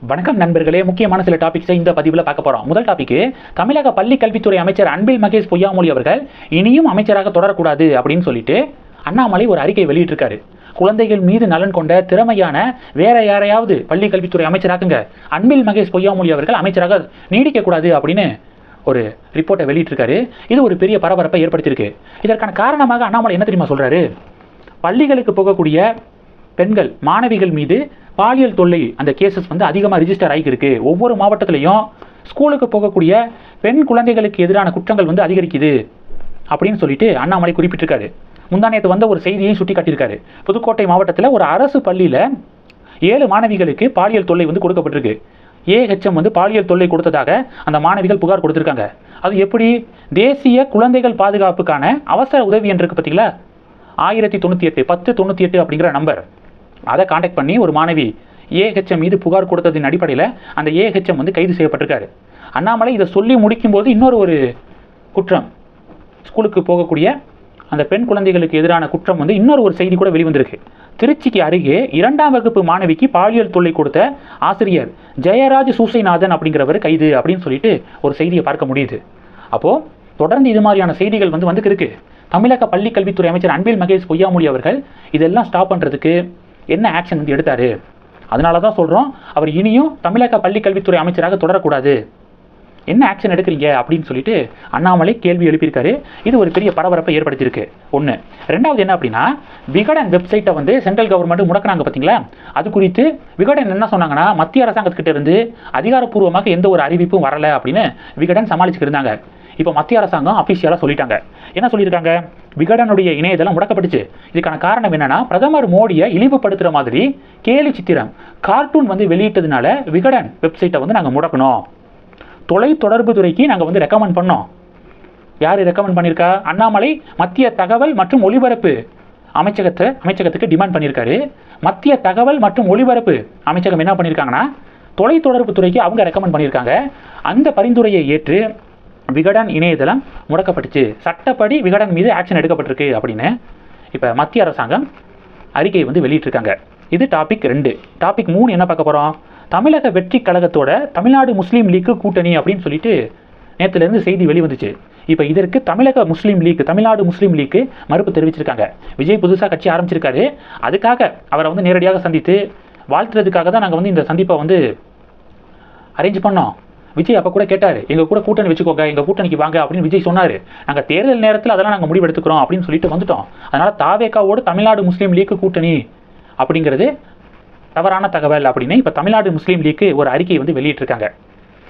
வணக்கம் நண்பர்களே. முக்கியமான சில டாபிக்ஸை இந்த பதிவில் பார்க்க போகிறோம் முதல் டாபிக் தமிழக பள்ளி கல்வித்துறை அமைச்சர் அன்பில் மகேஷ் பொய்யாமொழி அவர்கள் இனியும் அமைச்சராக தொடரக்கூடாது அப்படின்னு சொல்லிட்டு அண்ணாமலை ஒரு அறிக்கை வெளியிட்டிருக்காரு. குழந்தைகள் மீது நலன் கொண்ட திறமையான வேற யாரையாவது பள்ளி கல்வித்துறை அமைச்சராக்குங்க. அன்பில் மகேஷ் பொய்யாமொழி அவர்கள் அமைச்சராக நீடிக்கக்கூடாது அப்படின்னு ஒரு ரிப்போர்ட்டை வெளியிட்டிருக்காரு. இது ஒரு பெரிய பரபரப்பை ஏற்படுத்தியிருக்கு. இதற்கான காரணமாக அண்ணாமலை என்ன தெரியுமா சொல்கிறாரு பள்ளிகளுக்கு போகக்கூடிய பெண்கள் மாணவிகள் மீது பாலியல் தொல்லை அந்த கேசஸ் வந்து அதிகமாக ரிஜிஸ்டர் ஆகியிருக்கு ஒவ்வொரு மாவட்டத்திலையும் ஸ்கூலுக்கு போகக்கூடிய பெண் குழந்தைகளுக்கு எதிரான குற்றங்கள் வந்து அதிகரிக்குது அப்படின்னு சொல்லிட்டு அண்ணாமலை குறிப்பிட்டிருக்காரு. முந்தானேத்து வந்த ஒரு செய்தியையும் சுட்டி காட்டியிருக்காரு புதுக்கோட்டை மாவட்டத்தில் ஒரு அரசு பள்ளியில் ஏழு மாணவிகளுக்கு பாலியல் தொல்லை வந்து கொடுக்கப்பட்டிருக்கு. ஏஹெச்எம் வந்து பாலியல் தொல்லை கொடுத்ததாக அந்த மாணவிகள் புகார் கொடுத்துருக்காங்க. அது எப்படி? தேசிய குழந்தைகள் பாதுகாப்புக்கான அவசர உதவி என்று இருக்கு பார்த்தீங்களா ஆயிரத்தி தொண்ணூற்றி எட்டு பத்து தொண்ணூற்றி எட்டு அப்படிங்கிற நம்பர் அதை காண்டாக்ட் பண்ணி ஒரு மாணவி ஏஹெச்எம் மீது புகார் கொடுத்ததின் அடிப்படையில் அந்த ஏஹெச்எம் வந்து கைது செய்யப்பட்டிருக்காரு. அண்ணாமலை இதை சொல்லி முடிக்கும்போது இன்னொரு ஒரு குற்றம். ஸ்கூலுக்கு போகக்கூடிய அந்த பெண் குழந்தைகளுக்கு எதிரான குற்றம் வந்து இன்னொரு ஒரு செய்தி கூட வெளிவந்திருக்கு. திருச்சிக்கு அருகே இரண்டாம் வகுப்பு மாணவிக்கு பாலியல் தொல்லை கொடுத்த ஆசிரியர் ஜெயராஜ் சூசைநாதன் அப்படிங்கிறவர் கைது அப்படின்னு சொல்லிட்டு ஒரு செய்தியை பார்க்க முடியுது. அப்போது தொடர்ந்து இது மாதிரியான செய்திகள் வந்து வந்துக்கு இருக்கு தமிழக பள்ளி கல்வித்துறை அமைச்சர் அன்பில் மகேஷ் பொய்யாமொழி அவர்கள் இதெல்லாம் ஸ்டாப் பண்ணுறதுக்கு என்ன ஆக்ஷன் வந்து எடுத்தாரு? அதனால தான் சொல்கிறோம் அவர் இனியும் தமிழக பள்ளி கல்வித்துறை அமைச்சராக தொடரக்கூடாது. என்ன ஆக்ஷன் எடுக்கிறீங்க? அப்படின்னு சொல்லிட்டு அண்ணாமலை கேள்வி எழுப்பியிருக்காரு. இது ஒரு பெரிய பரபரப்பை ஏற்படுத்தியிருக்கு. ஒன்று ரெண்டாவது என்ன அப்படின்னா விகடன் வெப்சைட்டை வந்து சென்ட்ரல் கவர்மெண்ட் முடக்கினாங்க பார்த்தீங்களா அது குறித்து விகடன் என்ன சொன்னாங்கன்னா மத்திய அரசாங்கத்துக்கிட்ட இருந்து அதிகாரப்பூர்வமாக எந்த ஒரு அறிவிப்பும் வரலை அப்படின்னு விகடன் சமாளிச்சுட்டு இருந்தாங்க. இப்போ மத்திய அரசாங்கம் அஃபிஷியலாக சொல்லிட்டாங்க. என்ன சொல்லியிருக்காங்க? விகடனுடைய இணையதளம் முடக்கப்பட்டுச்சு. இதுக்கான காரணம் என்னன்னா பிரதமர் மோடியை இழிவுபடுத்துகிற மாதிரி கேலி சித்திரம் கார்ட்டூன் வந்து வெளியிட்டதுனால விகடன் வெப்சைட்டை வந்து நாங்கள் முடக்கணும். தொலை தொடர்பு துறைக்கு நாங்கள் வந்து ரெக்கமெண்ட் பண்ணோம். யார் ரெக்கமெண்ட் பண்ணியிருக்கா? அண்ணாமலை மத்திய தகவல் மற்றும் ஒலிபரப்பு அமைச்சகத்தை அமைச்சகத்துக்கு டிமாண்ட் பண்ணியிருக்காரு. மத்திய தகவல் மற்றும் ஒலிபரப்பு அமைச்சகம் என்ன பண்ணியிருக்காங்கன்னா தொலைத்தொடர்பு துறைக்கு அவங்க ரெக்கமெண்ட் பண்ணியிருக்காங்க. அந்த பரிந்துரையை ஏற்று விகடன் இணையதளம் முடக்கப்பட்டுச்சு. சட்டப்படி விகடன் மீது ஆக்ஷன் எடுக்கப்பட்டிருக்கு அப்படின்னு இப்போ மத்திய அரசாங்கம் அறிக்கை வந்து வெளியிட்டிருக்காங்க. இது டாபிக் ரெண்டு. டாபிக் மூணு என்ன பார்க்க போகிறோம் தமிழக வெற்றி கழகத்தோட தமிழ்நாடு முஸ்லீம் லீக்கு கூட்டணி அப்படின்னு சொல்லிட்டு நேற்றுலேருந்து செய்தி வெளிவந்துச்சு. இப்போ இதற்கு தமிழக Muslim League Tamil Nadu Muslim League மறுப்பு தெரிவிச்சிருக்காங்க. விஜய் புதுசாக கட்சி ஆரம்பிச்சிருக்காரு. அதுக்காக அவரை வந்து நேரடியாக சந்தித்து வாழ்த்துறதுக்காக தான் நாங்கள் வந்து இந்த சந்திப்பை வந்து அரேஞ்ச் பண்ணோம். விஜய் அப்போ கூட கேட்டார் எங்கள் கூட கூட்டணி வச்சுக்கோங்க எங்கள் கூட்டணிக்கு வாங்க அப்படின்னு விஜய் சொன்னார். நாங்கள் தேர்தல் நேரத்தில் அதெல்லாம் நாங்கள் முடிவெடுத்துக்கிறோம் அப்படின்னு சொல்லிட்டு வந்துட்டோம். அதனால் தாவேக்காவோட தமிழ்நாடு முஸ்லீம் லீக் கூட்டணி அப்படிங்கிறது தவறான தகவல் அப்படின்னு இப்போ தமிழ்நாடு முஸ்லீம் லீக்கு ஒரு அறிக்கை வந்து வெளியிட்டிருக்காங்க.